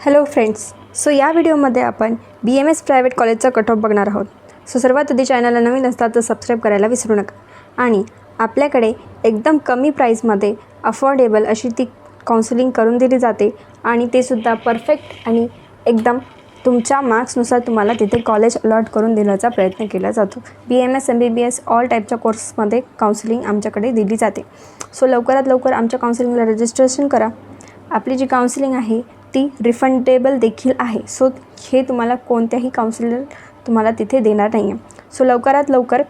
Hello friends so या व्हिडिओमध्ये आपण बी एम एस प्रायव्हेट कॉलेजचा कट ऑफ बघणार आहोत. सो सर्वात आधी चॅनलला नवीन असतात तर सबस्क्राईब करायला विसरू नका. आणि आपल्याकडे एकदम कमी प्राईजमध्ये अफोर्डेबल अशी ती काउन्सिलिंग करून दिली जाते आणि ते सुद्धा परफेक्ट आणि एकदम तुमच्या मार्क्सनुसार तुम्हाला तिथे कॉलेज अलॉट करून देण्याचा प्रयत्न केला जातो. B M S M B B S all टाईपच्या कोर्समध्ये काउन्सिलिंग आमच्याकडे दिली जाते. सो लवकरात लवकर आमच्या काउन्सिलिंगला रजिस्ट्रेशन करा. आपली जी काउन्सिलिंग आहे ती रिफंडेबल देखील आहे. सो हे तुम्हाला कोणत्याही काउन्सिलर तुम्हाला तिथे देणार नाही आहे सो लवकरात लवकर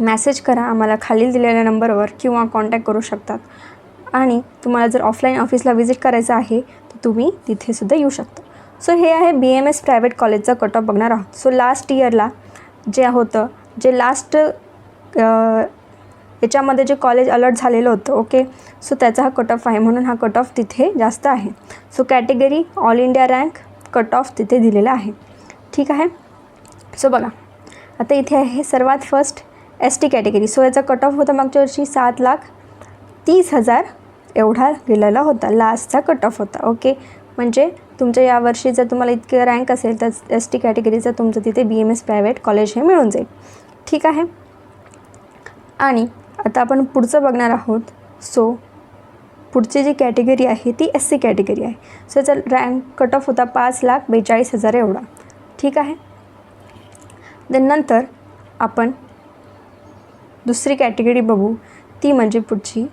मॅसेज करा. आम्हाला खालील दिलेल्या नंबरवर किंवा कॉन्टॅक्ट करू शकतात. आणि तुम्हाला जर ऑफलाईन ऑफिसला व्हिजिट करायचं आहे तर तुम्ही तिथेसुद्धा येऊ शकता. सो हे आहे बी एम एस प्रायव्हेट कॉलेजचा कट ऑफ बघणार आहोत. सो लास्ट इयरला जे होतं जे लास्ट याच्यामध्ये जे कॉलेज अलर्ट झालेलं होतं ओके सो त्याचा हा कट ऑफ आहे. म्हणून हा कट ऑफ तिथे जास्त आहे. So category all India rank cut off तिथे दिलेला आहे. ठीक आहे? सो बघा. आता इथे आहे सर्वात first S T category so याचा कट ऑफ होता मागच्या वर्षी सात लाख तीस हजार एवढा गेलेला होता. लास्टचा कट ऑफ होता ओके म्हणजे तुमच्या यावर्षी जर तुम्हाला इतके रँक असेल तर एस टी कॅटेगरीचं तुमचं तिथे B M S private college हे मिळून जाईल. ठीक आहे? आणि आता आपण पुढचं बघणार आहोत. सो पुढची जी कॅटेगरी आहे ती एस सी कॅटेगरी आहे. सो याचा रँक कट ऑफ होता पाच लाख बेचाळीस हजार एवढा. ठीक आहे? देन नंतर आपण दुसरी कॅटेगरी बघू. ती म्हणजे पुढची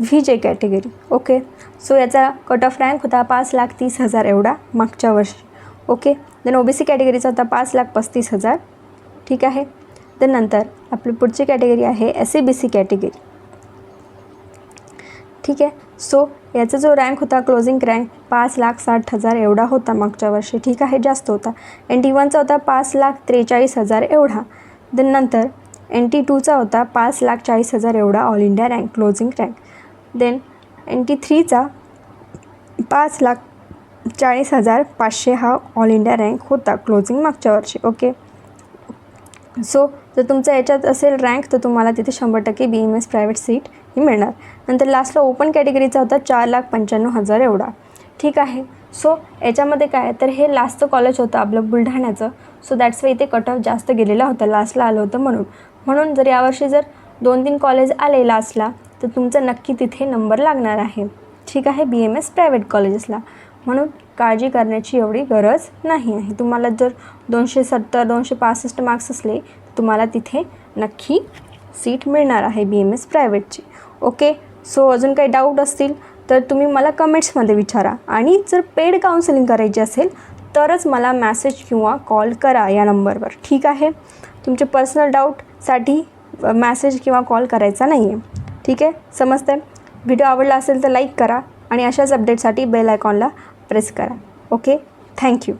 V J category okay so याचा कट ऑफ रँक होता पाच लाख तीस हजार एवढा मागच्या वर्षी. Okay then O B C कॅटेगरीचा होता पाच लाख पस्तीस हजार. ठीक आहे? देन नंतर आपली पुढची कॅटेगरी आहे S C B C category. ठीक आहे? सो याचा जो रँक होता क्लोजिंग रँक पाच लाख साठ हजार एवढा होता मागच्या वर्षी. ठीक आहे? जास्त होता. एन टी वनचा होता पाच लाख त्रेचाळीस हजार एवढा. देन नंतर एन टी टूचा होता पाच लाख चाळीस हजार एवढा all India rank closing rank then N T थ्रीचा पाच लाख चाळीस हजार पाचशे हा ऑल इंडिया रँक होता क्लोजिंग मागच्या वर्षी. ओके सो जर तुमचं याच्यात असेल रँक तर तुम्हाला तिथे शंभर टक्के B M S private seat ही मिळणार. नंतर लास्टला ओपन कॅटेगरीचा होता चार लाख पंच्याण्णव हजार एवढा. ठीक आहे. सो याच्यामध्ये काय तर हे लास्टचं कॉलेज होतं आपलं बुलढाण्याचं. सो दॅट्स वे इथे कट ऑफ जास्त गेलेला होता. लास्टला आलं होतं म्हणून. म्हणून जर यावर्षी जर दोन तीन कॉलेज आले लास्टला तर तुमचं नक्की तिथे नंबर लागणार आहे. ठीक आहे? बी एम एस प्रायव्हेट कॉलेजेसला म्हणून काळजी करण्याची एवढी गरज नाही आहे. तुम्हाला जर दोनशे सत्तर दोनशे पासष्ट मार्क्स असले तुम्हाला तिथे नक्की सीट मिळणार आहे बी एम एस प्रायव्हेटची ओके सो अजून काही डाऊट असतील तर तुम्ही मला कमेंट्समध्ये विचारा. आणि जर पेड काउन्सिलिंग करायची असेल तरच मला मॅसेज किंवा कॉल करा या नंबरवर ठीक आहे? तुमचे पर्सनल डाऊटसाठी मॅसेज किंवा कॉल करायचा नाही आहे ठीक आहे? समजते व्हिडिओ आवडला असेल तर लाईक करा आणि अशाच अपडेटसाठी बेल आयकॉनला प्रेस करा. Okay thank you